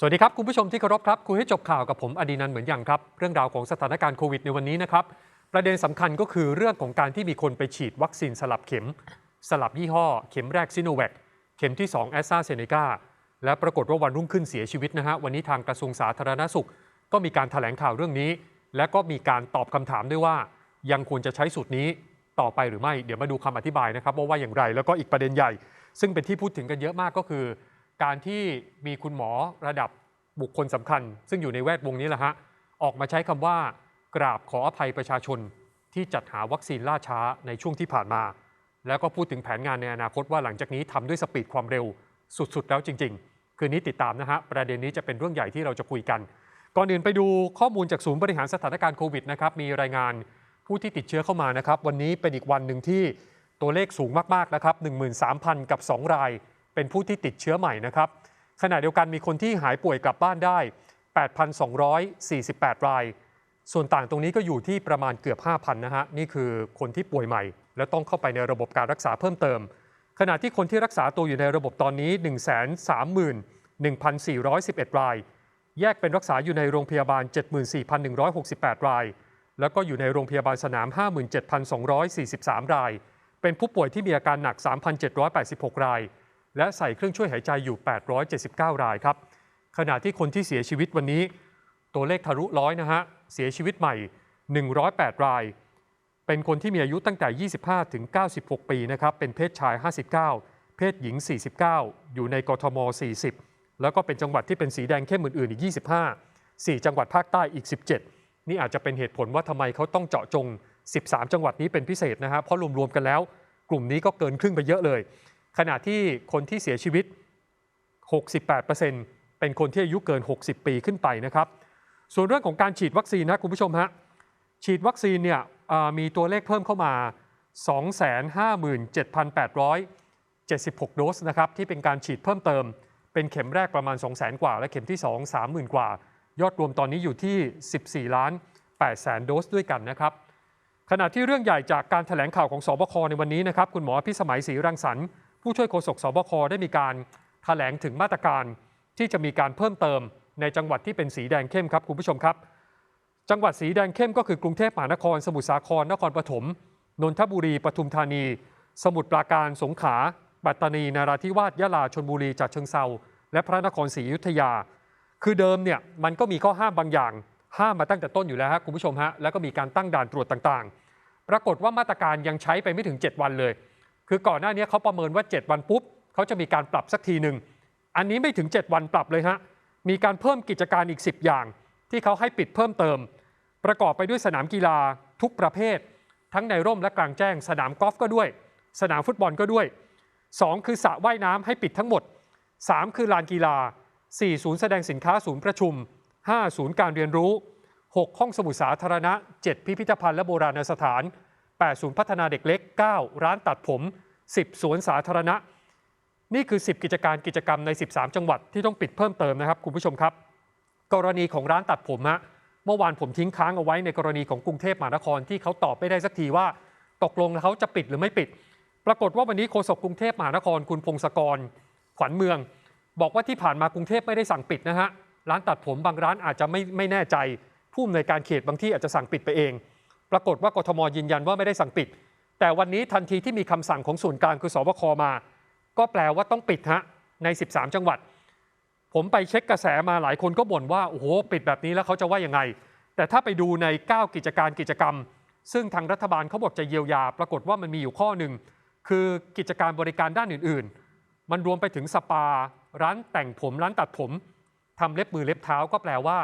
สวัสดีครับ คุณผู้ชมที่เคารพครับ คุยให้จบข่าวกับผมอดีนันเหมือนอย่างครับ เรื่องราวของสถานการณ์โควิดในวันนี้นะครับ ประเด็นสำคัญก็คือเรื่องของการที่มีคนไปฉีดวัคซีนสลับเข็ม สลับยี่ห้อ เข็มแรกซิโนแวคเข็มที่ 2 แอสตราเซเนกาและปรากฏว่าวันรุ่งขึ้นเสียชีวิตนะฮะวันนี้ทางกระทรวงสาธารณสุข ก็มีการถแถลงข่าวเรื่องนี้ และก็มีการตอบคำถามด้วยว่า ยังควรจะใช้สูตรนี้ต่อไปหรือไม่เดี๋ยวมาดูคำอธิบายนะครับว่าว่าอย่างไร แล้วก็อีกประเด็นใหญ่ ซึ่งเป็นที่พูดถึงกันเยอะมากก็คือ การที่มีคุณหมอระดับบุคคลสำคัญ ซึ่งอยู่ในแวดวงนี้แหละฮะออกมาใช้คำว่ากราบขออภัยประชาชนที่จัดหาวัคซีนล่าช้าในช่วงที่ผ่านมา แล้วก็พูดถึงแผนงานในอนาคตว่าหลังจากนี้ทำด้วยสปีดความเร็วสุดๆ แล้วจริง ๆ คืนนี้ติดตามนะฮะประเด็นนี้จะเป็นเรื่องใหญ่ที่เราจะคุยกัน ก่อนอื่นไปดูข้อมูลจากศูนย์บริหารสถานการณ์โควิดนะครับมีรายงานผู้ที่ติดเชื้อเข้ามานะครับวันนี้เป็นอีกวันหนึ่งที่ตัวเลขสูงมากๆนะครับ13,000 กับ 2 ราย เป็นผู้ที่ติดเชื้อใหม่นะครับ ขณะเดียวกันมีคนที่หายป่วยกลับบ้านได้ 8,248 ราย ส่วนต่างตรงนี้ก็อยู่ที่ประมาณเกือบ 5,000 นะฮะ นี่คือคนที่ป่วยใหม่ และต้องเข้าไปในระบบการรักษาเพิ่มเติม ขณะที่คนที่รักษาตัวอยู่ในระบบตอนนี้ 131,411 ราย แยกเป็นรักษาอยู่ในโรงพยาบาล 74,168 ราย แล้วก็อยู่ในโรงพยาบาลสนาม 57,243 ราย เป็นผู้ป่วยที่มีอาการหนัก 3,786 ราย และใส่เครื่องช่วยหายใจอยู่ 879 รายครับ ขณะที่คนที่เสียชีวิตวันนี้ ตัวเลขทะลุร้อยนะฮะ เสียชีวิตใหม่ 108 ราย เป็นคนที่มีอายุตั้งแต่ 25 ถึง 96 ปีนะครับ เป็นเพศชาย 59 เพศหญิง 49 อยู่ในกทม 40 แล้วก็เป็นจังหวัดที่เป็นสีแดงเข้มอื่นๆอีก 25 4 จังหวัดภาคใต้อีก 17 นี่อาจจะเป็นเหตุผลว่าทำไมเขาต้องเจาะจง 13 จังหวัดนี้เป็นพิเศษนะฮะเพราะรวมๆกันแล้ว กลุ่มนี้ก็เกินครึ่งไปเยอะเลย ขณะที่คนที่เสียชีวิต 68%เป็นคนที่อายุเกิน 60 ปีขึ้นไปนะครับ ส่วนเรื่องของการฉีดวัคซีนนะคุณผู้ชมฮะ ฉีดวัคซีนเนี่ยมีตัวเลขเพิ่มเข้ามา 257,876 โดสนะครับที่เป็นการฉีดเพิ่มเติม เป็นเข็มแรกประมาณ 200,000 กว่า และเข็มที่ 2 30,000 กว่า ยอดรวมตอนนี้อยู่ที่ 14 ล้าน8แสนโดสด้วยกันนะครับ ขณะที่เรื่องใหญ่จากการถแถลงข่าวของสบคในวันนี้นะครับ คุณหมอพิสมัยศรีรังสรรค์ ผู้ช่วยโฆษกสบคได้มีการถแถลงถึงมาตรการที่จะมีการเพิ่มเติมในจังหวัดที่เป็นสีแดงเข้มครับคุณผู้ชมครับ จังหวัดสีแดงเข้มก็คือกรุงเทพมหานคร สมุทรสาครนครปฐมนนทบุรีปทุมธานี สมุทรปราการสงขลาปัตตานีนาราธิวาสยะลาชนบุรีจัดเชิงเซาและพระนครศรีอยุธยา คือเดิมเนี่ยมันก็มีข้อห้ามบางอย่าง ห้ามมาตั้งแต่ต้นอยู่แล้วฮะคุณผู้ชมฮะแล้วก็มีการตั้งด่านตรวจต่างๆ ปรากฏว่ามาตรการยังใช้ไปไม่ถึง 7 วันเลย คือก่อนหน้านี้เขาประเมินว่า 7 วันปุ๊บเขาจะมีการปรับสักทีหนึ่ง อันนี้ไม่ถึง 7 วันปรับเลยฮะ มีการเพิ่มกิจการอีก 10 อย่าง ที่เขาให้ปิดเพิ่มเติม ประกอบไปด้วยสนามกีฬาทุกประเภท ทั้งในร่มและกลางแจ้ง สนามกอล์ฟก็ด้วย สนามฟุตบอลก็ด้วย 2 คือสระว่ายน้ำให้ปิดทั้งหมด 3 คือลานกีฬา 4 ศูนย์แสดงสินค้าศูนย์ประชุม 5 ศูนย์การเรียนรู้ 6 ห้องสมุดสาธารณะ 7 พิพิธภัณฑ์และโบราณสถาน 8 ศูนย์พัฒนาเด็กเล็ก 9 ร้านตัดผม 10 สวนสาธารณะ นี่คือ 10 กิจการกิจกรรมใน 13 จังหวัดที่ต้องปิดเพิ่มเติมนะครับคุณผู้ชมครับ กรณีของร้านตัดผมฮะเมื่อวานผมทิ้งค้างเอาไว้ในกรณีของกรุงเทพมหานครที่เขาตอบไม่ได้สักทีว่า ตกลงเขาจะปิดหรือไม่ปิด ปรากฏว่าวันนี้โฆษกกรุงเทพมหานครคุณพงศกร ขวัญเมือง บอกว่าที่ผ่านมากรุงเทพไม่ได้สั่งปิดนะฮะร้านตัดผมบางร้านอาจจะไม่ไม่แน่ใจผู้อำนวยการเขตบางที่อาจจะสั่งปิดไปเอง ปรากฏว่ากทมยืนยันว่าไม่ได้สั่งปิด แต่วันนี้ทันทีที่มีคำสั่งของส่วนกลางคือสบคมา ก็แปลว่าต้องปิดฮะใน 13 จังหวัด ผมไปเช็คกระแสมาหลายคนก็บ่นว่าโอ้โหปิดแบบนี้แล้วเขาจะว่ายังไง แต่ถ้าไปดูใน 9 กิจการกิจกรรม ซึ่งทางรัฐบาลเขาบอกจะเยียวยา ปรากฏว่ามันมีอยู่ข้อหนึ่งคือกิจการบริการด้านอื่น ๆ มันรวมไปถึงสปา ร้านแต่งผมร้านตัดผมทำเล็บมือเล็บเท้าก็แปลว่า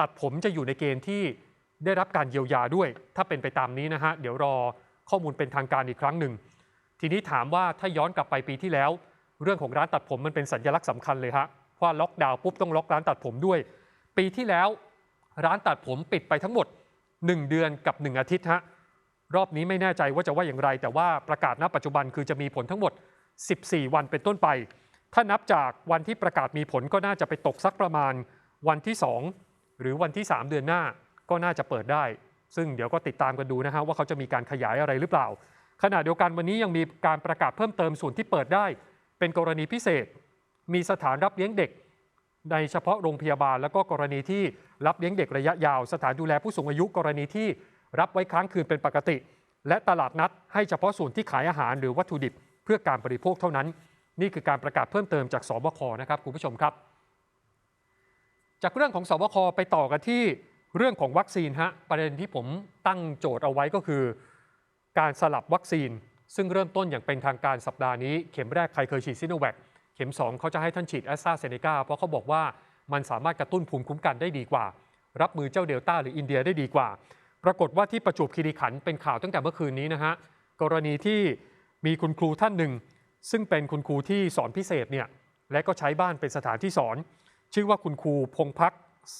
ตัดผมจะอยู่ในเกณฑ์ที่ ได้รับการเยียวยาด้วย ถ้าเป็นไปตามนี้นะฮะเดี๋ยวรอข้อมูลเป็นทางการอีกครั้งหนึ่ง ทีนี้ถามว่าถ้าย้อนกลับไปปีที่แล้ว เรื่องของร้านตัดผมมันเป็นสัญลักษณ์สำคัญเลยฮะว่าล็อกดาวน์ปุ๊บต้องล็อกร้านตัดผมด้วย ปีที่แล้วร้านตัดผมปิดไปทั้งหมด 1 เดือนกับ 1 อาทิตย์ฮะรอบนี้ไม่แน่ใจว่าจะว่าอย่างไร แต่ว่าประกาศณปัจจุบันคือจะมีผลทั้งหมด 14 วันเป็นต้นไป ถ้านับจากวันที่ประกาศมีผลก็น่าจะไปตกสักประมาณวันที่ 2 หรือวันที่ 3 เดือนหน้า ก็น่าจะเปิดได้ ซึ่งเดี๋ยวก็ติดตามกันดูนะฮะว่าเขาจะมีการขยายอะไรหรือเปล่า ขณะเดียวกันวันนี้ยังมีการประกาศเพิ่มเติมส่วนที่เปิดได้ เป็นกรณีพิเศษ มีสถานรับเลี้ยงเด็ก ในเฉพาะโรงพยาบาล แล้วก็กรณีที่รับเลี้ยงเด็กระยะยาว สถานดูแลผู้สูงอายุกรณีที่รับไว้ค้างคืนเป็นปกติ และตลาดนัดให้เฉพาะส่วนที่ขายอาหารหรือวัตถุดิบเพื่อการบริโภคเท่านั้น นี่คือการประกาศเพิ่มเติมจากสบคนะครับคุณผู้ชมครับ จากเรื่องของสบคไปต่อกันที่ เรื่องของวัคซีนฮะประเด็นที่ผมตั้งโจทย์เอาไว้ก็คือ การสลับวัคซีน ซึ่งเริ่มต้นอย่างเป็นทางการสัปดาห์นี้ เข็มแรกใครเคยฉีดซิโนแวคเข็ม 2 เขาจะให้ท่านฉีดแอสตราเซเนกาเพราะเขาบอกว่ามันสามารถกระตุ้นภูมิคุ้มกันได้ดีกว่า รับมือเจ้าเดลต้าหรืออินเดียได้ดีกว่า ปรากฏว่าที่ประจวบคีรีขันธ์เป็นข่าวตั้งแต่เมื่อคืนนี้นะฮะกรณีที่มีคุณครูท่านหนึ่ง ซึ่งเป็นคุณครูที่สอนพิเศษเนี่ยและก็ใช้บ้านเป็นสถานที่สอน ชื่อว่าคุณครูพงพัก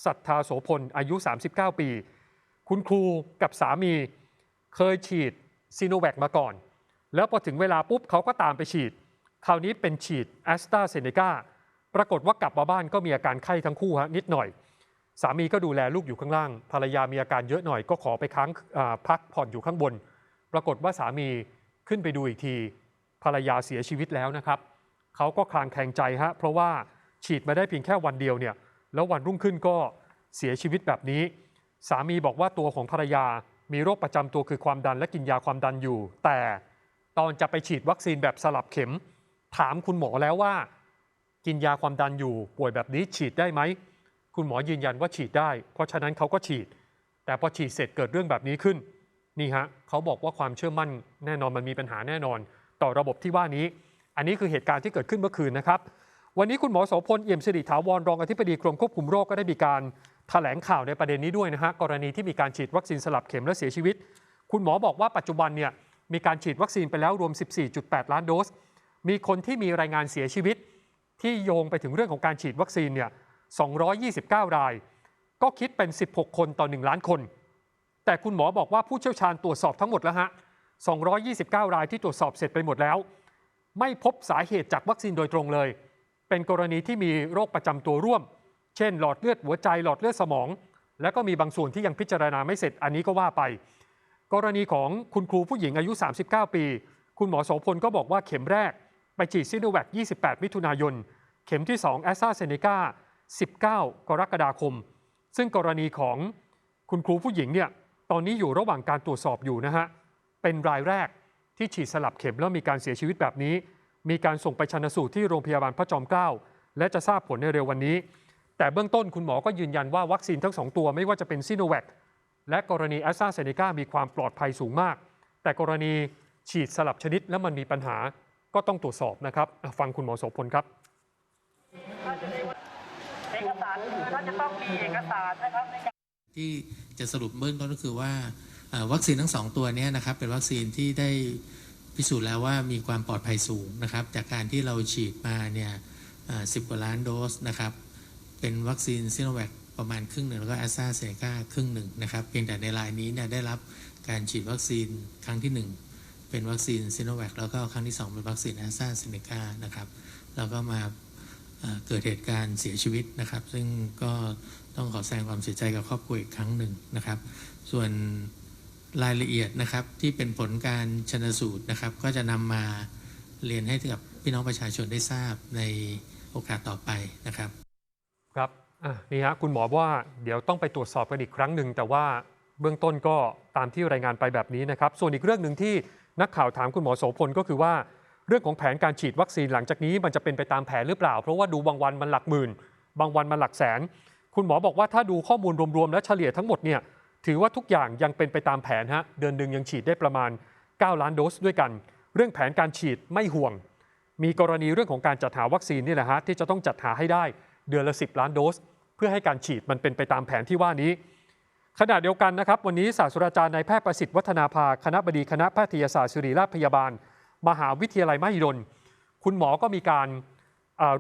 ศรัทธาโสพล อายุ 39 ปี คุณครูกับสามีเคยฉีดซีโนแวคมาก่อน แล้วพอถึงเวลาปุ๊บเขาก็ตามไปฉีด คราวนี้เป็นฉีดแอสตราเซเนกาปรากฏว่ากลับมาบ้านก็มีอาการไข้ทั้งคู่ฮะนิดหน่อย สามีก็ดูแลลูกอยู่ข้างล่าง ภรรยามีอาการเยอะหน่อยก็ขอไปค้างพักผ่อนอยู่ข้างบน ปรากฏว่าสามีขึ้นไปดูอีกที ภรรยาเสียชีวิตแล้วนะครับเขาก็คลางแคลงใจฮะเพราะว่าฉีดมาได้เพียงแค่วันเดียวเนี่ย แล้ววันรุ่งขึ้นก็เสียชีวิตแบบนี้ สามีบอกว่าตัวของภรรยามีโรคประจำตัวคือความดันและกินยาความดันอยู่ แต่ตอนจะไปฉีดวัคซีนแบบสลับเข็ม ถามคุณหมอแล้วว่า กินยาความดันอยู่ ป่วยแบบนี้ฉีดได้ไหม คุณหมอยืนยันว่าฉีดได้ เพราะฉะนั้นเขาก็ฉีด แต่พอฉีดเสร็จเกิดเรื่องแบบนี้ขึ้นนี่ฮะเขาบอกว่าความเชื่อมั่นแน่นอนมันมีปัญหาแน่นอน ต่อระบบที่ว่านี้ อันนี้คือเหตุการณ์ที่เกิดขึ้นเมื่อคืนนะครับ วันนี้คุณหมอโสพลเอี่ยมสิริถาวรรองอธิบดีกรมควบคุมโรคก็ได้มีการแถลงข่าวในประเด็นนี้ด้วยนะฮะกรณีที่มีการฉีดวัคซีนสลับเข็มและเสียชีวิต คุณหมอบอกว่าปัจจุบันเนี่ยมีการฉีดวัคซีนไปแล้วรวม 14.8 ล้านโดส มีคนที่มีรายงานเสียชีวิต ที่โยงไปถึงเรื่องของการฉีดวัคซีนเนี่ย 229 ราย ก็คิดเป็น 16 คนต่อ 1 ล้านคน แต่คุณหมอบอกว่าผู้เชี่ยวชาญตรวจสอบทั้งหมดแล้วฮะ 229 รายที่ตรวจสอบเสร็จไปหมดแล้ว ไม่พบสาเหตุจากวัคซีนโดยตรงเลย เป็นกรณีที่มีโรคประจำตัวร่วม เช่น หลอดเลือดหัวใจหลอดเลือดสมอง แล้วก็มีบางส่วนที่ยังพิจารณาไม่เสร็จอันนี้ก็ว่าไป กรณีของคุณครูผู้หญิงอายุ 39 ปี คุณหมอโสพลก็บอกว่าเข็มแรก ไปฉีดซิโนแวค 28 มิถุนายน เข็มที่2แอสตราเซเนกา19 กรกฎาคม ซึ่งกรณีของคุณครูผู้หญิงเนี่ยตอนนี้อยู่ระหว่างการตรวจสอบอยู่นะฮะเป็นรายแรกที่ฉีดสลับเข็มแล้วมีการเสียชีวิตแบบนี้ มีการส่งไปชันสูตรที่โรงพยาบาลพระจอมเกล้าและจะทราบผลในเร็ววันนี้ แต่เบื้องต้นคุณหมอก็ยืนยันว่าวัคซีนทั้งสองตัวไม่ว่าจะเป็นซิโนแวคและกรณีแอสตราเซเนกามีความปลอดภัยสูงมาก แต่กรณีฉีดสลับชนิดแล้วมันมีปัญหาก็ต้องตรวจสอบนะครับอะฟังคุณหมอโสพลครับเอกสารคือท่านจะต้องมีเอกสารนะครับในการที่จะสรุปเบื้องต้นก็คือว่าเอ่อวัคซีนทั้งสองตัวเนี้นะครับเป็นวัคซีนที่ได้ พิสูจน์แล้วว่ามีความปลอดภัยสูงนะครับ จากการที่เราฉีดมาเนี่ยสิบกว่าล้านโดสนะครับ เป็นวัคซีนซิโนแวคประมาณครึ่งหนึ่งแล้วก็แอสตราเซเนกาครึ่งหนึ่งนะครับเพียงแต่ในรายนี้เนี่ยได้รับการฉีดวัคซีนครั้งที่หนึ่งเป็นวัคซีนซิโนแวคแล้วก็ครั้งที่สองเป็นวัคซีนแอสตราเซเนกานะครับแล้วก็มาเกิดเหตุการณ์เสียชีวิตนะครับ ซึ่งก็ต้องขอแสดงความเสียใจกับครอบครัวอีกครั้งหนึ่งนะครับ ส่วน รายละเอียดนะครับที่เป็นผลการชนสูตรนะครับ ก็จะนำมาเรียนให้กับพี่น้องประชาชนได้ทราบในโอกาสต่อไปนะครับ ครับนี่ฮะคุณหมอว่าเดี๋ยวต้องไปตรวจสอบกันอีกครั้งหนึ่งแต่ว่าเบื้องต้นก็ตามที่รายงานไปแบบนี้นะครับ ส่วนอีกเรื่องหนึ่งที่นักข่าวถามคุณหมอโสพลก็คือว่าเรื่องของแผนการฉีดวัคซีนหลังจากนี้มันจะเป็นไปตามแผนหรือเปล่า เพราะว่าดูบางวันมันหลักหมื่น บางวันมันหลักแสน คุณหมอบอกว่าถ้าดูข้อมูลรวมๆและเฉลี่ยทั้งหมดเนี่ย ถือว่าทุกอย่างยังเป็นไปตามแผนฮะเดือนหนึ่งยังฉีดได้ประมาณ 9 ล้านโดสด้วยกัน เรื่องแผนการฉีดไม่ห่วง มีกรณีเรื่องของการจัดหาวัคซีนนี่แหละฮะที่จะต้องจัดหาให้ได้เดือนละ 10 ล้านโดส เพื่อให้การฉีดมันเป็นไปตามแผนที่ว่านี้ขณะเดียวกันนะครับ วันนี้ศาสตราจารย์นายแพทย์ประสิทธิ์วัฒนาภาคณะบดีคณะแพทยศาสตร์ศิริราชพยาบาล มหาวิทยาลัยมหิดล คุณหมอก็มีการ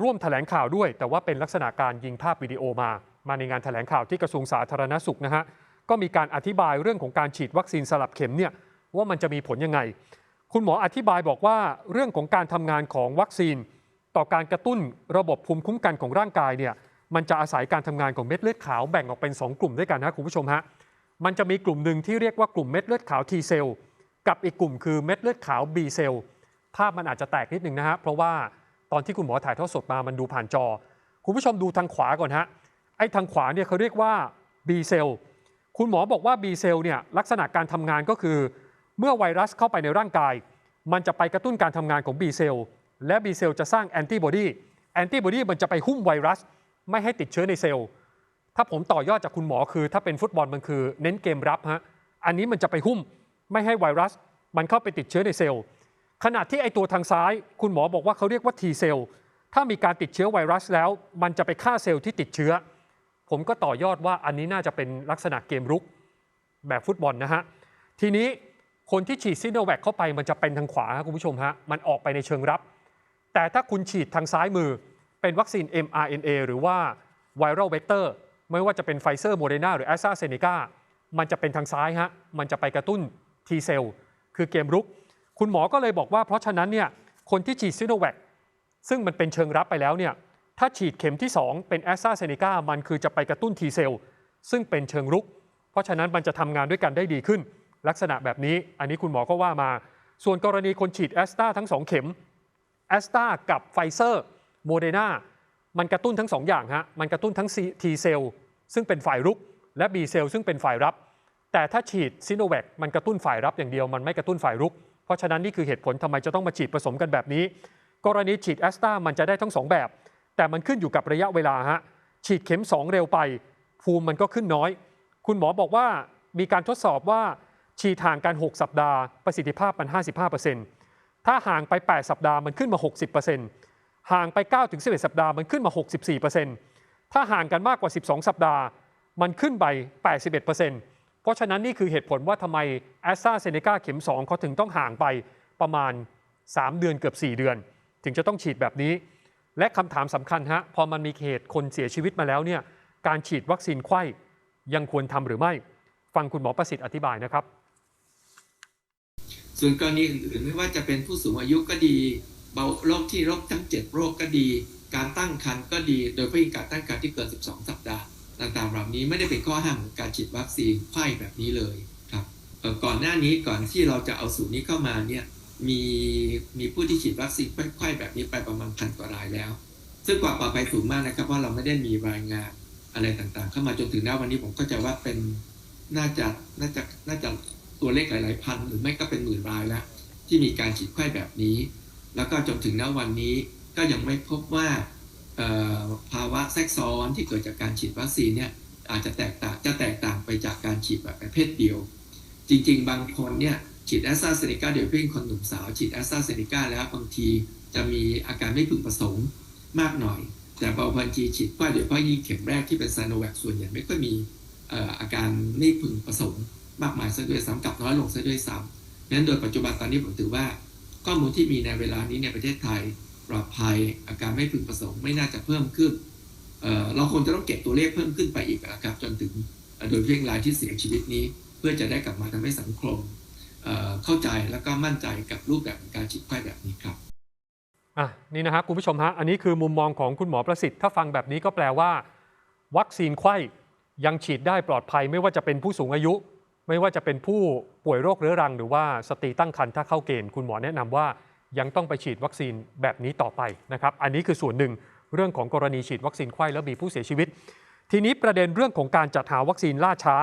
ร่วมแถลงข่าวด้วย แต่ว่าเป็นลักษณะการยิงภาพวิดีโอมา มาในงานแถลงข่าวที่กระทรวงสาธารณสุขนะฮะ ก็มีการอธิบายเรื่องของการฉีดวัคซีนสลับเข็มเนี่ยว่ามันจะมีผลยังไง คุณหมออธิบายบอกว่าเรื่องของการทำงานของวัคซีน ต่อการกระตุ้นระบบภูมิคุ้มกันของร่างกายเนี่ยมันจะอาศัยการทำงานของเม็ดเลือดขาวแบ่งออกเป็น 2 กลุ่มด้วยกันนะคุณผู้ชมฮะมันจะมีกลุ่มหนึ่งที่เรียกว่ากลุ่มเม็ดเลือดขาว T เซลล์กับอีกกลุ่มคือเม็ดเลือดขาว B เซลล์ภาพมันอาจจะแตกนิดนึงนะฮะเพราะว่าตอนที่คุณหมอถ่ายทอดสดมามันดูผ่านจอ คุณผู้ชมดูทางขวาก่อนฮะไอ้ทางขวาเนี่ยเขาเรียกว่า B เซล คุณหมอบอกว่า B เซลเนี่ยลักษณะการทำงานก็คือ เมื่อไวรัสเข้าไปในร่างกาย มันจะไปกระตุ้นการทำงานของ B เซลและ B เซลจะสร้างแอนติบอดีแอนติบอดีมันจะไปหุ้มไวรัส ไม่ให้ติดเชื้อในเซลล์ถ้าผมต่อยอดจากคุณหมอคือ ถ้าเป็นฟุตบอลมันคือเน้นเกมรับฮะอันนี้มันจะไปหุ้มไม่ให้ไวรัส มันเข้าไปติดเชื้อในเซลล์ขณะที่ไอตัวทางซ้าย คุณหมอบอกว่าเขาเรียกว่า T เซลล์ถ้ามีการติดเชื้อไวรัสแล้ว มันจะไปฆ่าเซลล์ที่ติดเชื้อ ผมก็ต่อยอดว่าอันนี้น่าจะเป็นลักษณะเกมรุกแบบฟุตบอลนะฮะ ทีนี้คนที่ฉีดซิโนแวคเข้าไปมันจะเป็นทางขวาครับคุณผู้ชมฮะ มันออกไปในเชิงรับ แต่ถ้าคุณฉีดทางซ้ายมือเป็นวัคซีน mRNA หรือว่า Viral Vector ไม่ว่าจะเป็นไฟเซอร์โมเดนาหรือ a s t r a z เซ e c a มันจะเป็นทางซ้ายฮะ มันจะไปกระตุ้น T เซลคือเกมรุก คุณหมอก็เลยบอกว่าเพราะฉะนั้นเนี่ยคนที่ฉีดซิโนแวคซึ่งมันเป็นเชิงรับไปแล้วเนี่ย ถ้าฉีดเข็มที่ 2 เป็น a s t r a z เซ e c a มันคือจะไปกระตุ้น T เซลซึ่งเป็นเชิงรุก เพราะฉะนั้นมันจะทำงานด้วยกันได้ดีขึ้น ลักษณะแบบนี้อันนี้คุณหมอก็ว่ามา ส่วนกรณีคนฉีดแอสตราทั้ง 2 เข็มแอสตรากับไฟเซอร์โมเดนามันกระตุ้นทั้ง2อย่างฮะมันกระตุ้นทั้ง T เซลซึ่งเป็นฝ่ายรุก และ B เซลซึ่งเป็นฝ่ายรับ แต่ถ้าฉีดซิโนแวคมันกระตุ้นฝ่ายรับอย่างเดียวมันไม่กระตุ้นฝ่ายรุก เพราะฉะนั้นนี่คือเหตุผลทำไมจะต้องมาฉีดผสมกันแบบนี้ กรณีฉีดแอสตรามันจะได้ทั้งสองแบบ แต่มันขึ้นอยู่กับระยะเวลาฮะฉีดเข็ม 2 เร็วไป ภูมิมันก็ขึ้นน้อย คุณหมอบอกว่ามีการทดสอบว่าฉีดห่างกัน 6 สัปดาห์ประสิทธิภาพมัน 55%ถ้าห่างไป 8 สัปดาห์มันขึ้นมา 60%ห่างไป 9-11 สัปดาห์มันขึ้นมา 64%ถ้าห่างกันมากกว่า 12 สัปดาห์ มันขึ้นไป 81%เพราะฉะนั้นนี่คือเหตุผลว่าทำไมแอสตราเซเนกาเข็ม 2 เขาถึงต้องห่างไปประมาณ 3 เดือนเกือบ 4 เดือน ถึงจะต้องฉีดแบบนี้ และคำถามสำคัญฮะพอมันมีเหตุคนเสียชีวิตมาแล้วเนี่ยการฉีดวัคซีนไข้ยังควรทำหรือไม่ ฟังคุณหมอประสิทธิ์อธิบายนะครับ ส่วนกรณีอื่นๆไม่ว่าจะเป็นผู้สูงอายุก็ดีเบาโรคที่โรคทั้ง 7 โรคก็ดี การตั้งครรภ์ก็ดี โดยเพาะยิ่งการตั้งครรภ์ที่เกิน 12 สัปดาห์ต่างๆเหล่านี้ไม่ได้เป็นข้อห้ามของการฉีดวัคซีนไข้แบบนี้เลยครับก่อนหน้านี้ก่อนที่เราจะเอาสูตรนี้เข้ามาเนี่ย มีมีผู้ที่ฉีดวัคซีนไข้แบบนี้ไปประมาณพันกว่ารายแล้ว ซึ่งความปลอดภัยสูงมากนะครับว่าะเราไม่ได้มีรายงานอะไรต่างๆ เข้ามาจนถึงณวันนี้ผมก็จะว่าเป็นน่าจะน่าจะน่าจะตัวเลขหลายๆพันหรือไม่ก็เป็นหมื่นรายแล้ว ที่มีการฉีดไข้แบบนี้ แล้วก็จนถึงณวันนี้ก็ยังไม่พบว่าภาวะแทรกซ้อนที่เกิดจากการฉีดวัคซีนเนี่ยอาจจะแตกต่างจะแตกต่างไปจากการฉีดแบบประเภทเดียว จริง ๆ บางคนเนี่ย ฉีดแอสตราเซเนกาเดี๋ยวเพิ่งคนหนุ่มสาวฉีดแอสตราเซเนกาแล้วบางทีจะมีอาการไม่พึงประสงค์มากหน่อย แต่บางทีฉีดไข้โดยเฉพาะยิ่งเข็มแรกที่เป็นไซโนแวคส่วนใหญ่ไม่ค่อยมีอาการไม่พึงประสงค์มากมายซะด้วยซ้ำกับน้อยลงซะด้วยซ้ำนั้นโดยปัจจุบันตอนนี้ผมถือว่า ข้อมูลที่มีในเวลานี้ในประเทศไทยปลอดภัยอาการไม่พึงประสงค์ไม่น่าจะเพิ่มขึ้นเเราคงจะต้องเก็บตัวเลขเพิ่มขึ้นไปอีกนะครับจนถึงโดยเพียงรายที่เสียชีวิตนี้ เพื่อจะได้กลับมาทำให้สังคม เข้าใจแล้วก็มั่นใจกับรูปแบบการฉีดไข้แบบนี้ครับอะนี่นะฮะคุณผู้ชมฮะ อันนี้คือมุมมองของคุณหมอประสิทธิ์ ถ้าฟังแบบนี้ก็แปลว่า วัคซีนไข้ยังฉีดได้ปลอดภัย ไม่ว่าจะเป็นผู้สูงอายุ ไม่ว่าจะเป็นผู้ป่วยโรคเรื้อรัง หรือว่าสตรีตั้งครรภ์ถ้าเข้าเกณฑ์คุณหมอแนะนำว่ายังต้องไปฉีดวัคซีนแบบนี้ต่อไปนะครับ อันนี้คือส่วนหนึ่งเรื่องของกรณีฉีดวัคซีนไข้แล้วมีผู้เสียชีวิต ทีนี้ประเด็นเรื่องของการจัดหาวัคซีนล่าช้า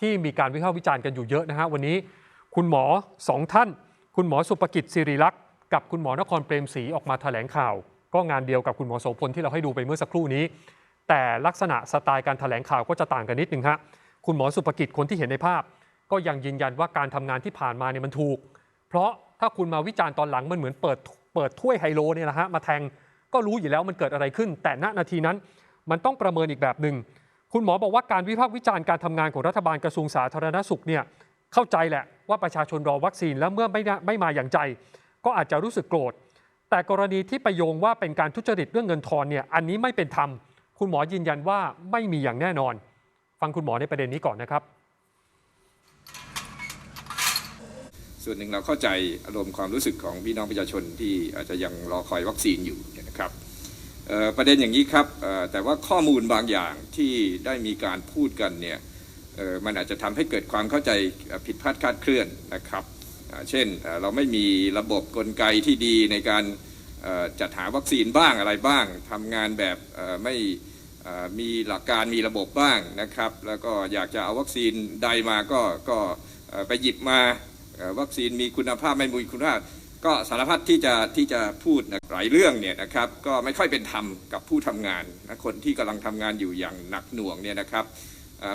ที่มีการวิพากษ์วิจารณ์กันอยู่เยอะนะฮะวันนี้ คุณหมอสองท่าน คุณหมอสุปกิจสิริลักษณ์กับคุณหมอนครเปรมศรีออกมาแถลงข่าว ก็งานเดียวกับคุณหมอโสพลที่เราให้ดูไปเมื่อสักครู่นี้ แต่ลักษณะสไตล์การแถลงข่าวก็จะต่างกันนิดนึงฮะคุณหมอสุปกิจคนที่เห็นในภาพ ก็ยังยืนยันว่าการทำงานที่ผ่านมาเนี่ยมันถูก เพราะถ้าคุณมาวิจารณ์ตอนหลังมันเหมือนเปิดเปิดถ้วยไฮโลเนี่ยแหละฮะมาแทงก็รู้อยู่แล้วมันเกิดอะไรขึ้น แต่ณนาทีนั้นมันต้องประเมินอีกแบบหนึ่งคุณหมอบอกว่าการวิพากษ์วิจารณ์การทำงานของรัฐบาลกระทรวงสาธารณสุขเนี่ย เข้าใจแหละว่าประชาชนรอวัคซีนแล้วเมื่อไม่ไม่มาอย่างใจ ก็อาจจะรู้สึกโกรธ แต่กรณีที่ไปโยงว่าเป็นการทุจริตเรื่องเงินทอนเนี่ยอันนี้ไม่เป็นธรรม คุณหมอยืนยันว่าไม่มีอย่างแน่นอน ฟังคุณหมอในประเด็นนี้ก่อนนะครับ ส่วนหนึ่งเราเข้าใจอารมณ์ความรู้สึกของพี่น้องประชาชนที่อาจจะยังรอคอยวัคซีนอยู่นะครับประเด็นอย่างนี้ครับแต่ว่าข้อมูลบางอย่างที่ได้มีการพูดกันเนี่ย มันอาจจะทำให้เกิดความเข้าใจผิดพลาดคาดเคลื่อนนะครับ เช่นเราไม่มีระบบกลไกที่ดีในการจัดหาวัคซีนบ้างอะไรบ้างทำงานแบบไม่มีหลักการมีระบบบ้างนะครับ แล้วก็อยากจะเอาวัคซีนใดมาก็ก็ไปหยิบมาวัคซีนมีคุณภาพไม่มีคุณภาพ ก็สารพัดที่จะที่จะพูดนะหลายเรื่องเนี่ยนะครับก็ไม่ค่อยเป็นธรรมกับผู้ทำงานนะคนที่กำลังทำงานอยู่อย่างหนักหน่วงเนี่ยนะครับ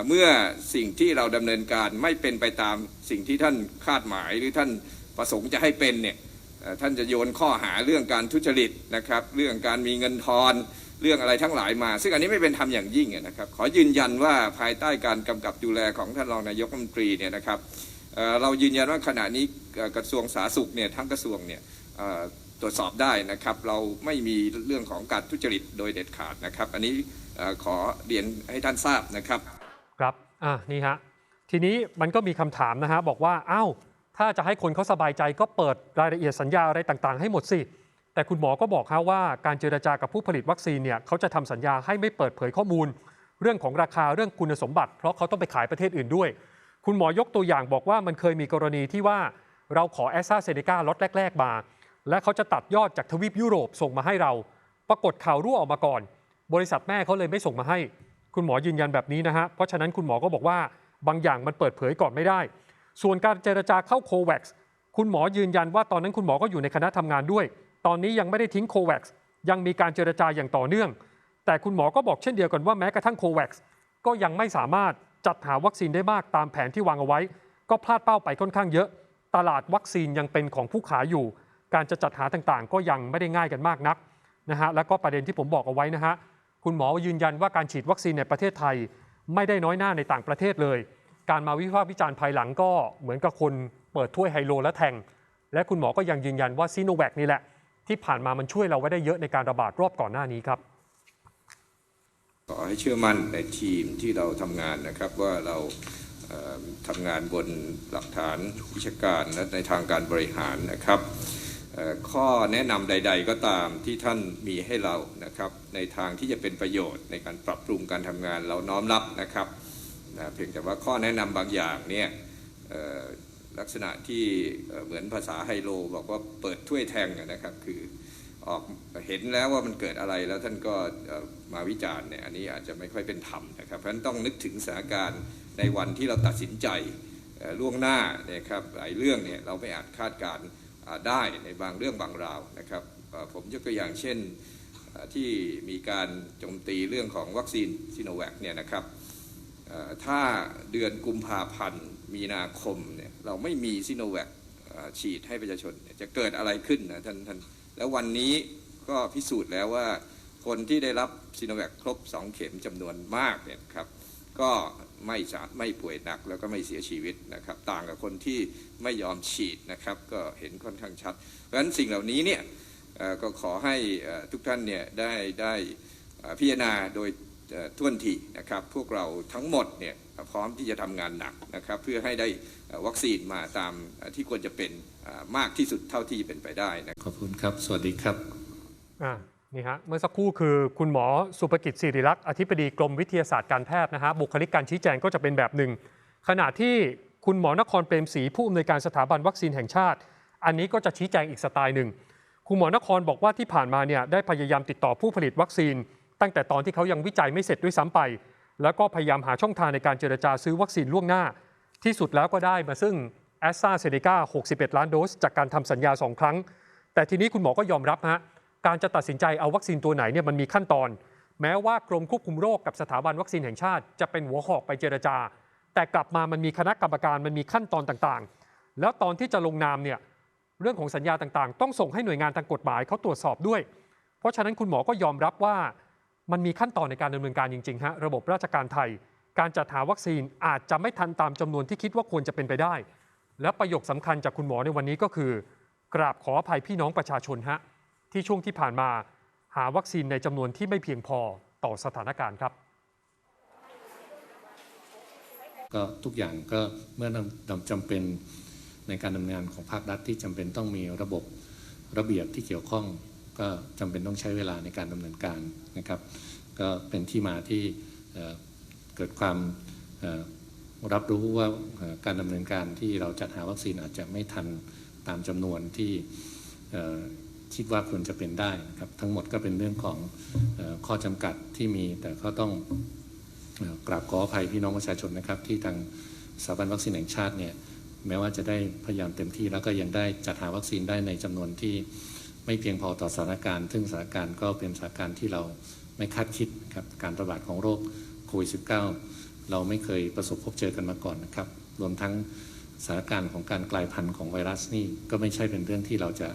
เมื่อสิ่งที่เราดำเนินการไม่เป็นไปตามสิ่งที่ท่านคาดหมายหรือท่านประสงค์จะให้เป็นเนี่ยท่านจะโยนข้อหาเรื่องการทุจริตนะครับ เรื่องการมีเงินทอนเรื่องอะไรทั้งหลายมา ซึ่งอันนี้ไม่เป็นธรรมอย่างยิ่งนะครับ ขอยืนยันว่าภายใต้การกำกับดูแลของท่านรองนายกรัฐมนตรีเนี่ยนะครับเรายืนยันว่าขณะนี้กระทรวงสาธารณสุขเนี่ยทั้งกระทรวงเนี่ยตรวจสอบได้นะครับ เราไม่มีเรื่องของการทุจริตโดยเด็ดขาดนะครับ อันนี้ขอเรียนให้ท่านทราบนะครับ อะนี่ฮะทีนี้มันก็มีคำถามนะฮะบอกว่าอ้าวถ้าจะให้คนเขาสบายใจก็เปิดรายละเอียดสัญญาอะไรต่างๆ ให้หมดสิ แต่คุณหมอก็บอกครับว่าการเจรจากับผู้ผลิตวัคซีนเนี่ยเขาจะทำสัญญาให้ไม่เปิดเผยข้อมูล เรื่องของราคาเรื่องคุณสมบัติ เพราะเขาต้องไปขายประเทศอื่นด้วย คุณหมอยกตัวอย่างบอกว่ามันเคยมีกรณีที่ว่าเราขอแอสซาเซเนกาล็อตแรก ๆ มา และเขาจะตัดยอดจากทวีปยุโรปส่งมาให้เรา ปรากฏข่าวรั่วออกมาก่อน บริษัทแม่เขาเลยไม่ส่งมาให้ คุณหมอยืนยันแบบนี้นะฮะ เพราะฉะนั้นคุณหมอก็บอกว่าบางอย่างมันเปิดเผยก่อนไม่ได้ ส่วนการเจรจาเข้าโควัคคุณหมอยืนยันว่าตอนนั้นคุณหมอก็อยู่ในคณะทำงานด้วย ตอนนี้ยังไม่ได้ทิ้งโควัคยังมีการเจรจาอย่างต่อเนื่อง แต่คุณหมอก็บอกเช่นเดียวกันว่าแม้กระทั่งโควัคก็ยังไม่สามารถจัดหาวัคซีนได้มากตามแผนที่วางเอาไว้ ก็พลาดเป้าไปค่อนข้างเยอะ ตลาดวัคซีนยังเป็นของผู้ขายอยู่ การจะจัดหาต่างๆ ก็ยังไม่ได้ง่ายกันมากนักนะฮะ แล้วก็ประเด็นที่ผมบอกเอาไว้นะฮะ คุณหมอยืนยันว่าการฉีดวัคซีนในประเทศไทย ไม่ได้น้อยหน้าในต่างประเทศเลย การมาวิพากษ์วิจารณ์ภายหลังก็เหมือนกับคนเปิดถ้วยไฮโลและแทง และคุณหมอก็ยังยืนยันว่าซีโนแวคนี่แหละ ที่ผ่านมามันช่วยเราไว้ได้เยอะในการระบาดรอบก่อนหน้านี้ครับขอให้เชื่อมั่นในทีมที่เราทำงานนะครับว่าเราทำงานบนหลักฐานวิชาการและในทางการบริหารนะครับ ข้อแนะนำใด ๆ ก็ตามที่ท่านมีให้เรานะครับ ในทางที่จะเป็นประโยชน์ในการปรับปรุงการทำงานเราน้อมรับนะครับนะเพียงแต่ว่าข้อแนะนำบางอย่างเนี่ยลักษณะที่เหมือนภาษาไฮโล บอกว่าเปิดถ้วยแทงนะครับคือออกเห็นแล้วว่ามันเกิดอะไรแล้วท่านก็มาวิจารณ์เนี่ยอันนี้อาจจะไม่ค่อยเป็นธรรมนะครับ เพราะฉะนั้นต้องนึกถึงสถานการณ์ในวันที่เราตัดสินใจล่วงหน้านี่ยครับหลายเรื่องเนี่ยเราไม่อาจคาดการณ์ ได้ในบางเรื่องบางราวนะครับผมยกตัวอย่างเช่นที่มีการโจมตีเรื่องของวัคซีนซิโนแวคเนี่ยนะครับถ้าเดือนกุมภาพันธ์มีนาคมเนี่ยเราไม่มีซิโนแวคฉีดให้ประชาชนนจะเกิดอะไรขึ้นนะท่านท่านแล้ววันนี้ก็พิสูจน์แล้วว่าคนที่ได้รับซีโนแวคครบ 2 เข็มจำนวนมากเนี่ยครับก็ ไม่สาไม่ป่วยหนักแล้วก็ไม่เสียชีวิตนะครับ ต่างกับคนที่ไม่ยอมฉีดนะครับก็เห็นค่อนข้างชัด เพราะฉะนั้นสิ่งเหล่านี้เนี่ยเอ่อก็ขอให้เอ่อทุกท่านเนี่ยได้ได้เอ่อพิจารณาโดยเอ่อท่วนทีนะครับ พวกเราทั้งหมดเนี่ยพร้อมที่จะทำงานหนักนะครับ เพื่อให้ได้เอ่อวัคซีนมาตามเอ่อที่ควรจะเป็นเอ่อมากที่สุดเท่าที่จะเป็นไปได้นะขอบคุณครับ สวัสดีครับอ่า นี่ฮะเมื่อสักครู่คือคุณหมอสุภกิจสิริลักษ์อธิบดีกรมวิทยาศาสตร์การแพทย์นะฮะบุคลิกการชี้แจงก็จะเป็นแบบหนึ่ง ขณะที่คุณหมอนครเปรมศรีผู้อำนวยการสถาบันวัคซีนแห่งชาติ อันนี้ก็จะชี้แจงอีกสไตล์หนึ่งคุณหมอนครบอกว่าที่ผ่านมาเนี่ยได้พยายามติดต่อผู้ผลิตวัคซีน ตั้งแต่ตอนที่เขายังวิจัยไม่เสร็จด้วยซ้ำไป แล้วก็พยายามหาช่องทางในการเจรจาซื้อวัคซีนล่วงหน้า ที่สุดแล้วก็ได้มาซึ่งแอสตราเซเนกา61 ล้านโดส จากการทำสัญญา 2 ครั้ง แต่ทีนี้คุณหมอก็ยอมรับฮะ การจะตัดสินใจเอาวัคซีนตัวไหนเนี่ยมันมีขั้นตอน แม้ว่ากรมควบคุมโรคกับสถาบันวัคซีนแห่งชาติจะเป็นหัวหอกไปเจรจา แต่กลับมามันมีคณะกรรมการมันมีขั้นตอนต่างๆ แล้วตอนที่จะลงนามเนี่ยเรื่องของสัญญาต่างๆ ต้องส่งให้หน่วยงานทางกฎหมายเขาตรวจสอบด้วย เพราะฉะนั้นคุณหมอก็ยอมรับว่ามันมีขั้นตอนในการดำเนินการจริงๆฮะระบบราชการไทย การจัดหาวัคซีนอาจจะไม่ทันตามจำนวนที่คิดว่าควรจะเป็นไปได้ และประโยคสำคัญจากคุณหมอในวันนี้ก็คือ กราบขออภัยพี่น้องประชาชนฮะ ที่ช่วงที่ผ่านมาหาวัคซีนในจำนวนที่ไม่เพียงพอต่อสถานการณ์ครับ ก็ทุกอย่างก็เมื่อนำจำเป็นในการดำเนินงานของภาครัฐที่จำเป็นต้องมีระบบระเบียบที่เกี่ยวข้อง ก็จำเป็นต้องใช้เวลาในการดำเนินการนะครับ ก็เป็นที่มาที่เเกิดความรับรู้ว่าการดำเนินการที่เราจัดหาวัคซีนอาจจะไม่ทันตามจำนวนที่ คิดว่าควรจะเป็นได้นะครับทั้งหมดก็เป็นเรื่องของข้อจำกัดที่มี แต่ก็ต้องกราบขออภัยพี่น้องประชาชนนะครับ ที่ทางสถาบันวัคซีนแห่งชาติเนี่ยแม้ว่าจะได้พยายามเต็มที่แล้วก็ยังได้จัดหาวัคซีนได้ในจำนวนที่ไม่เพียงพอต่อสถานการณ์ ซึ่งสถานการณ์ก็เป็นสถานการณ์ที่เราไม่คาดคิดครับการระบาดของโรคโควิด -19 เราไม่เคยประสบพบเจอกันมาก่อนนะครับ รวมทั้งสถานการณ์ของการกลายพันธุ์ของไวรัสนี่ก็ไม่ใช่เป็นเรื่องที่เราจะ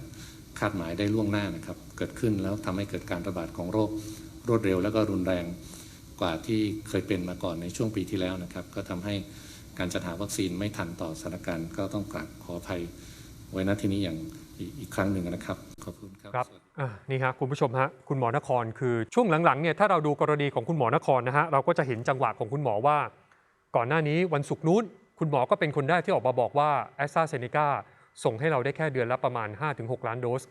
คาดหมายได้ล่วงหน้านะครับ เกิดขึ้นแล้วทำให้เกิดการระบาดของโรครวดเร็ว แล้วก็รุนแรงกว่าที่เคยเป็นมาก่อนในช่วงปีที่แล้วนะครับ ก็ทำให้การจัดหาวัคซีนไม่ทันต่อสถานการณ์ก็ต้องกราบขออภัยไว้ณที่นี้อย่างอีกอีกครั้งหนึ่งนะครับ ขอบคุณครับครับอะนี่ฮะคุณผู้ชมฮะคุณหมอนครคือช่วงหลังๆเนี่ยถ้าเราดูกรณีของคุณหมอนครนะฮะเราก็จะเห็นจังหวะของคุณหมอว่า ก่อนหน้านี้วันศุกร์นู้น คุณหมอก็เป็นคนแรกที่ออกมาบอกว่าแอสตราเซเนกา ส่งให้เราได้แค่เดือนละประมาณ 5-6 ล้านโดส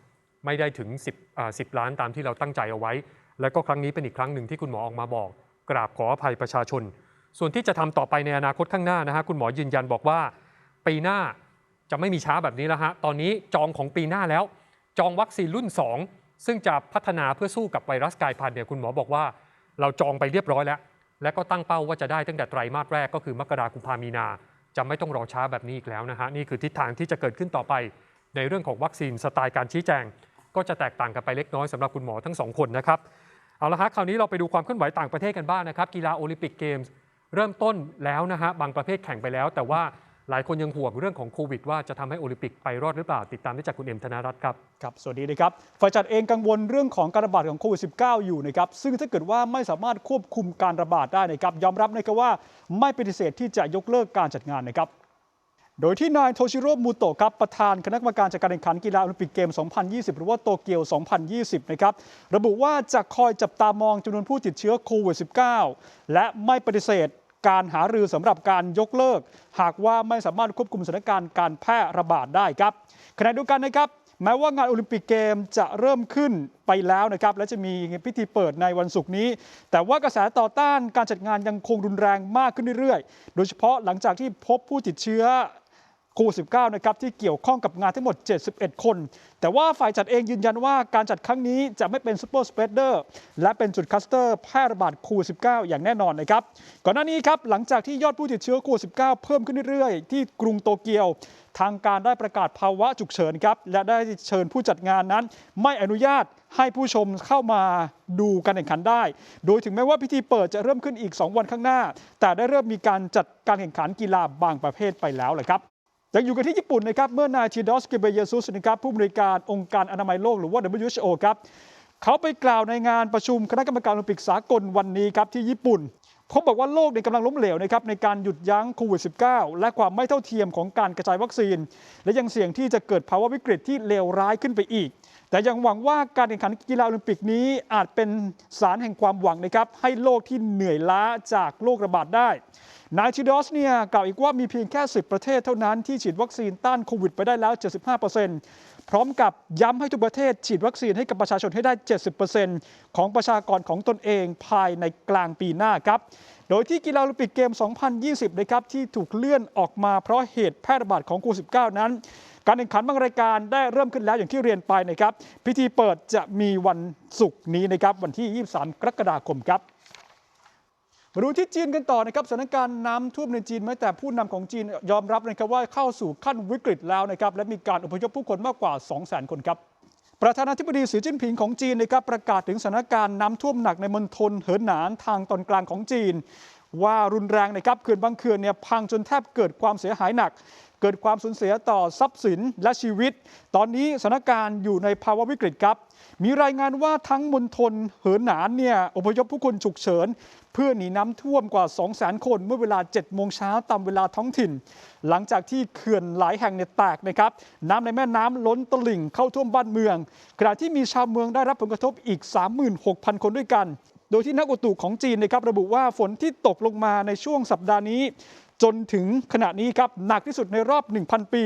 ไม่ได้ถึง 10อ่า10 ล้านตามที่เราตั้งใจเอาไว้ แล้วก็ครั้งนี้เป็นอีกครั้งหนึ่งที่คุณหมอออกมาบอก กราบขออภัยประชาชน ส่วนที่จะทำต่อไปในอนาคตข้างหน้านะฮะคุณหมอยืนยันบอกว่า ปีหน้าจะไม่มีช้าแบบนี้แล้วฮะตอนนี้จองของปีหน้าแล้ว จองวัคซีนรุ่น 2 ซึ่งจะพัฒนาเพื่อสู้กับไวรัสกลายพันธุ์เนี่ยคุณหมอบอกว่า เราจองไปเรียบร้อยแล้ว และก็ตั้งเป้าว่าจะได้ตั้งแต่ไตรมาสแรกก็คือมกราคมกุมภามีนา จะไม่ต้องรอช้าแบบนี้อีกแล้วนะฮะนี่คือทิศทางที่จะเกิดขึ้นต่อไป ในเรื่องของวัคซีนสไตล์การชี้แจง ก็จะแตกต่างกันไปเล็กน้อยสำหรับคุณหมอทั้งสองคนนะครับเอาละฮะคราวนี้เราไปดูความเคลื่อนไหวต่างประเทศกันบ้างนะครับกีฬาโอลิมปิกเกมส์เริ่มต้นแล้วนะฮะบางประเภทแข่งไปแล้ว แต่ว่า หลายคนยังห่วงเรื่องของโควิด ว่าจะทำให้โอลิมปิกไปรอดหรือเปล่า ติดตามได้จากคุณเอ็มธนรัตน์ครับครับ สวัสดีนะครับฝ่ายจัดเองกังวลเรื่องของการระบาดของโควิด -19 อยู่นะครับซึ่งถ้าเกิดว่าไม่สามารถควบคุมการระบาดได้นะครับยอมรับนะครับว่าไม่ปฏิเสธที่จะยกเลิกการจัดงานนะครับโดยที่นายโทชิโร่มูโตะครับประธานคณะกรรมการจัดการแข่งขันกีฬาโอลิมปิกเกม 2020 หรือว่าโตเกียว 2020 นะครับ ระบุว่าจะคอยจับตามองจำนวนผู้ติดเชื้อโควิด -19 และไม่ปฏิเสธ การหารือสำหรับการยกเลิก หากว่าไม่สามารถควบคุมสถานการณ์การแพร่ระบาดได้ครับขณะเดียวกันนะครับแม้ว่างานโอลิมปิกเกมจะเริ่มขึ้นไปแล้วนะครับ และจะมีพิธีเปิดในวันศุกร์นี้ แต่ว่ากระแสต่อต้านการจัดงานยังคงรุนแรงมากขึ้นเรื่อยๆ โดยเฉพาะหลังจากที่พบผู้ติดเชื้อ โควิด19 นะครับที่เกี่ยวข้องกับงานทั้งหมด 71 คน แต่ว่าฝ่ายจัดเองยืนยันว่าการจัดครั้งนี้จะไม่เป็นซูเปอร์สเปรดเดอร์และเป็นจุดคัสเตอร์แพร่ระบาดโควิด19 อย่างแน่นอนนะครับ ก่อนหน้านี้ครับหลังจากที่ยอดผู้ติดเชื้อโควิด19 เพิ่มขึ้นเรื่อยๆ ที่กรุงโตเกียวทางการได้ประกาศภาวะฉุกเฉินครับ และได้เชิญผู้จัดงานนั้น ไม่อนุญาตให้ผู้ชมเข้ามาดูการแข่งขันได้ โดยถึงแม้ว่าพิธีเปิดจะเริ่มขึ้นอีก 2 วันข้างหน้า แต่ได้เริ่มมีการจัดการแข่งขันกีฬาบางประเภทไปแล้วแหละครับ ยังอยู่กันที่ญี่ปุ่นนะครับเมื่อนายทีดอสเกเบเยซุสนะครับผู้อำนวยการองค์การอนามัยโลกหรือว่า WHO ครับเขาไปกล่าวในงานประชุมคณะกรรมการโอลิมปิกสากลวันนี้ครับที่ญี่ปุ่นเขาบอกว่าโลกในยกำลังล้มเหลวนะครับในการหยุดยั้งโควิด -19 และความไม่เท่าเทียมของการกระจายวัคซีน และยังเสี่ยงที่จะเกิดภาวะวิกฤตที่เลวร้ายขึ้นไปอีก แต่ยังหวังว่าการแข่งขันกีฬาโอลิมปิกนี้อาจเป็นสารแห่งความหวังนะครับให้โลกที่เหนื่อยล้าจากโรคระบาดได้ นายทิดอสเนี่ยกล่าวอีกว่ามีเพียงแค่ 10 ประเทศเท่านั้นที่ฉีดวัคซีนต้านโควิดไปได้แล้ว 75%พร้อมกับย้ำให้ทุกประเทศฉีดวัคซีนให้กับประชาชนให้ได้ 70%ของประชากรของตนเองภายในกลางปีหน้าครับ โดยที่กีฬาโอลิมปิกเกม 2020 นะครับที่ถูกเลื่อนออกมาเพราะเหตุแพร่ระบาดของโควิด -19 นั้น การแข่งขันบางรายการได้เริ่มขึ้นแล้วอย่างที่เรียนไปนะครับ พิธีเปิดจะมีวันศุกร์นี้นะครับวันที่ 23 กรกฎาคมครับ มาดูที่จีนกันต่อนะครับสถานการณ์น้ำท่วมในจีนแม้แต่ผู้นำของจีนยอมรับนะครับว่าเข้าสู่ขั้นวิกฤตแล้วนะครับและมีการอพยพผู้คนมากกว่า 200,000 คนครับประธานาธิบดีสีจิ้นผิงของจีนนะครับประกาศถึงสถานการณ์น้ำท่วมหนักในมณฑลเหอหนานทางตอนกลางของจีน ว่ารุนแรงนะครับเขื่อนบางเขื่อนเนี่ยพังจนแทบเกิดความเสียหายหนัก เกิดความสูญเสียต่อทรัพย์สินและชีวิต ตอนนี้สถานการณ์อยู่ในภาวะวิกฤตครับ มีรายงานว่าทั้งมณฑลเหินหนานเนี่ยอพยพผู้คนฉุกเฉิน เพื่อหนีน้ำท่วมกว่า 200,000 คนเมื่อเวลา 7 โมงเช้าตามเวลาท้องถิ่น หลังจากที่เขื่อนหลายแห่งเนี่ยแตกนะครับน้ำในแม่น้ำล้นตลิ่งเข้าท่วมบ้านเมือง ขณะที่มีชาวเมืองได้รับผลกระทบอีก 36,000 คนด้วยกันโดยที่นักอุตุของจีนนะครับระบุว่าฝนที่ตกลงมาในช่วงสัปดาห์นี้ จนถึงขณะนี้ครับหนักที่สุดในรอบ 1,000 ปี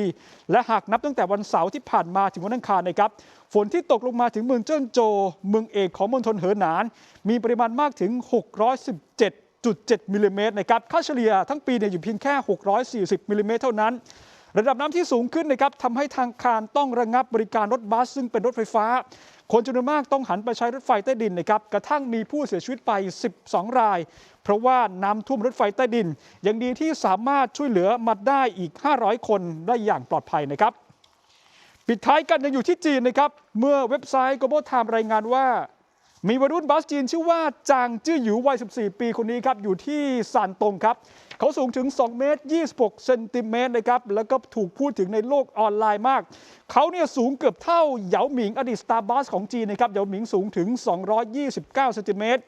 และหากนับตั้งแต่วันเสาร์ที่ผ่านมาถึงวันอังคารนะครับฝนที่ตกลงมาถึงเมืองเจิ้นโจวเมืองเอกของมณฑลเหอหนาน มีปริมาณมากถึง 617.7มิลลิเมตรนะครับค่าเฉลี่ยทั้งปีเนี่ยอยู่เพียงแค่ 640มิลลิเมตรเท่านั้น ระดับน้ำที่สูงขึ้นนะครับทำให้ทางการต้องระงับบริการรถบัส ซึ่งเป็นรถไฟฟ้า คนจำนวนมากต้องหันไปใช้รถไฟใต้ดินนะครับกระทั่งมีผู้เสียชีวิตไป 12 ราย เพราะว่าน้ำท่วมรถไฟใต้ดิน ยังดีที่สามารถช่วยเหลือมาได้อีก 500 คนได้อย่างปลอดภัยนะครับปิดท้ายกันยังอยู่ที่จีนนะครับ เมื่อเว็บไซต์ Global Time รายงานว่า มีวัยรุ่นบัสจีนชื่อว่าจางจื้อหยูวัย 14 ปีคนนี้ครับ อยู่ที่ซานตงครับ เขาสูงถึง 2 เมตร 26 เซนติเมตรนะครับ แล้วก็ถูกพูดถึงในโลกออนไลน์มาก เขาเนี่ยสูงเกือบเท่าเหยาหมิงอดีตสตาร์บัสของจีนนะครับ เหยาหมิงสูงถึง 229 เซนติเมตร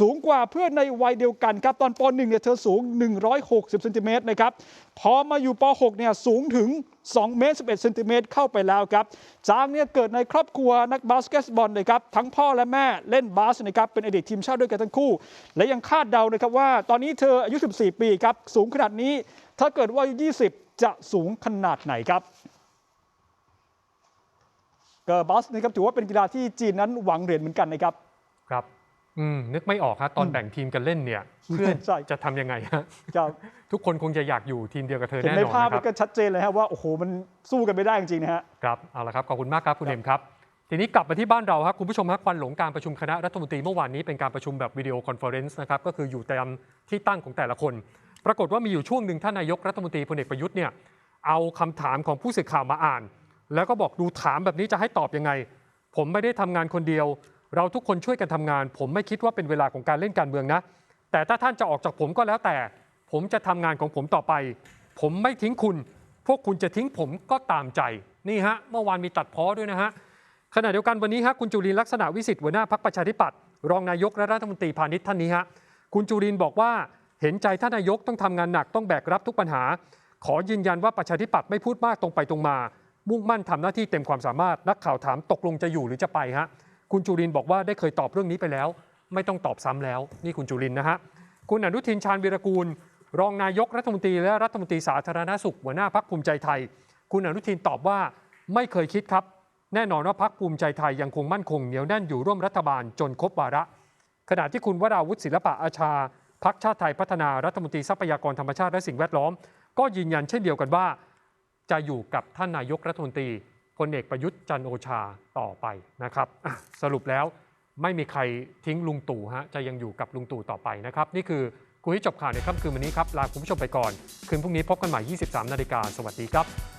สูงกว่าเพื่อนในวัยเดียวกันครับ ตอนป .1 เนี่ยเธอสูง 160 เซนติเมตรนะครับ พอมาอยู่ป .6 เนี่ยสูงถึง 2 เมตร 11 เซนติเมตรเข้าไปแล้วครับ จางเนี่ยเกิดในครอบครัวนักบาสเกตบอลนะครับ ทั้งพ่อและแม่เล่นบาสนะครับ เป็นอดีตทีมชาติด้วยกันทั้งคู่ และยังคาดเดานะครับว่าตอนนี้เธออายุ 14 ปีครับสูงขนาดนี้ ถ้าเกิดว่าอายุ 20 จะสูงขนาดไหนครับก็บาสนะครับถือว่าเป็นกีฬาที่จีนนั้นหวังเหรียญเหมือนกันนะครับครับอืมนึกไม่ออกฮะตอนแบ่งทีมกันเล่นเนี่ยเพื่อนใช่จะทำยังไงฮะครับทุกคนคงจะอยากอยู่ทีมเดียวกับเธอเห็นแน่ในนอนภาพนะครับก็ชัดเจนเลยครับว่าโอ้โหมันสู้กันไม่ได้จริงๆนะฮะครับเอาละครับขอบคุณมากครับคุณเอ็มครับทีนี้กลับมาที่บ้านเราครับคุณผู้ชมครับควันหลงการประชุมคณะรัฐมนตรีเมื่อวานนี้เป็นการประชุมแบบวิดีโอคอนเฟอเรนซ์นะครับก็คืออยู่ตามที่ตั้งของแต่ละคน ปรากฏว่ามีอยู่ช่วงหนึ่งท่านนายกรัฐมนตรีพลเอกประยุทธ์เนี่ยเอาคำถามของผู้สื่อข่าวมาอ่าน แล้วก็บอกดูถามแบบนี้จะให้ตอบยังไง ผมไม่ได้ทำงานคนเดียว เราทุกคนช่วยกันทำงาน ผมไม่คิดว่าเป็นเวลาของการเล่นการเมืองนะ แต่ถ้าท่านจะออกจากผมก็แล้วแต่ ผมจะทำงานของผมต่อไป ผมไม่ทิ้งคุณ พวกคุณจะทิ้งผมก็ตามใจนี่ฮะเมื่อวานมีตัดพ้อด้วยนะฮะขณะเดียวกันวันนี้ฮะคุณจุลินลักษณะวิสิทธิ์หัวหน้าพักประชาธิปัตย์รองนายกและรัฐมนตรีพาณิชย์ท่านนี้ฮะคุณจุลินบอกว่า เห็นใจท่านนายกต้องทำงานหนักต้องแบกรับทุกปัญหา ขอยืนยันว่าประชาธิปัตย์ไม่พูดมากตรงไปตรงมา มุ่งมั่นทำหน้าที่เต็มความสามารถนักข่าวถามตกลงจะอยู่หรือจะไปฮะคุณจุลินบอกว่าได้เคยตอบเรื่องนี้ไปแล้ว ไม่ต้องตอบซ้ำแล้ว นี่คุณจุลินนะฮะคุณอนุทินชาญวีรกูล รองนายกรัฐมนตรีและรัฐมนตรีสาธารณสุขหัวหน้าพักภูมิใจไทย คุณอนุทินตอบว่าไม่เคยคิดครับ แน่นอนว่าพักภูมิใจไทยยังคงมั่นคงเหนียวแน่นอยู่ร่วมรัฐบาลจนครบวาระ ขณะที่คุณวราวุฒิศิลปะอาชา พักชาติไทยพัฒนารัฐมนตรีทรัพยากรธรรมชาติและสิ่งแวดล้อม ก็ยืนยันเช่นเดียวกันว่า จะอยู่กับท่านนายกรัฐมนตรีพลเอกประยุทธ์จันโอชาต่อไปนะครับสรุปแล้วไม่มีใครทิ้งลุงตู่ฮะจะยังอยู่กับลุงตู่ต่อไปนะครับ นี่คือคุยให้จบข่าวในค่ำคืนวันนี้ครับลาคุณผู้ชมไปก่อน คืนพรุ่งนี้พบกันใหม่ 23 นาฬิกาสวัสดีครับ